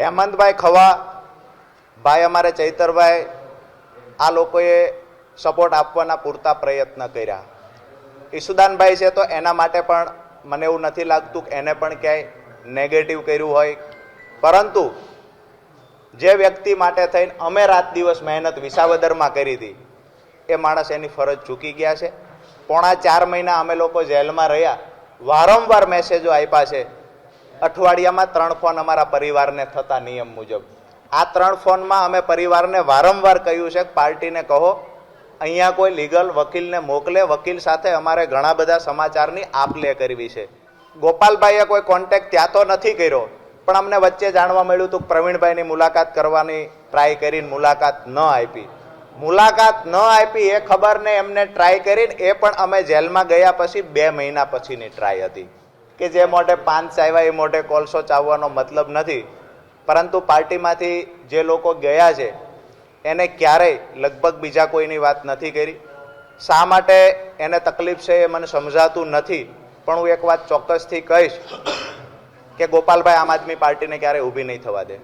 હેમંતભાઈ ખવા, ભાઈ અમારે ચૈતરભાઈ, આ લોકોએ સપોર્ટ આપવાના પૂરતા પ્રયત્ન કર્યા. ઈસુદાનભાઈ છે તો એના માટે પણ મને એવું નથી લાગતું કે એને પણ ક્યાંય નેગેટિવ કર્યું હોય. પરંતુ જે વ્યક્તિ માટે થઈને અમે રાત દિવસ મહેનત વિસાવદરમાં કરી હતી, એ માણસ એની ફરજ ચૂકી ગયા છે. પોણા ચાર મહિના અમે લોકો જેલમાં રહ્યા. વારંવાર મેસેજો આપ્યા છે. અઠવાડિયામાં ત્રણ ફોન અમારા પરિવારને થતા નિયમ મુજબ. આ ત્રણ ફોનમાં અમે પરિવારને વારંવાર કહ્યું છે પાર્ટીને કહો, અહીંયા કોઈ લીગલ વકીલને મોકલે, વકીલ સાથે અમારે ઘણા બધા સમાચારની આપ લે કરવી છે. ગોપાલભાઈએ કોઈ કોન્ટેક્ટ ત્યાં તો નથી કર્યો, પણ અમને વચ્ચે જાણવા મળ્યું હતું પ્રવીણભાઈની મુલાકાત કરવાની ટ્રાય કરીને મુલાકાત ન આપી. મુલાકાત ન આપી એ ખબરને એમને ટ્રાય કરીને એ પણ અમે જેલમાં ગયા પછી બે મહિના પછીની ટ્રાય હતી. કે જે મોઢે પાન ચાવ્યા એ મોઢે કોલસો ચાવવાનો મતલબ નથી. પરંતુ પાર્ટીમાંથી જે લોકો ગયા છે, એને ક્યારેય લગભગ બીજા કોઈની વાત નથી કરી. શા માટે એને તકલીફ છે એ મને સમજાતું નથી, પણ હું એક વાત ચોક્કસથી કહીશ કે ગોપાલભાઈ આમ આદમી પાર્ટીને ક્યારેય ઊભી નહીં થવા દે.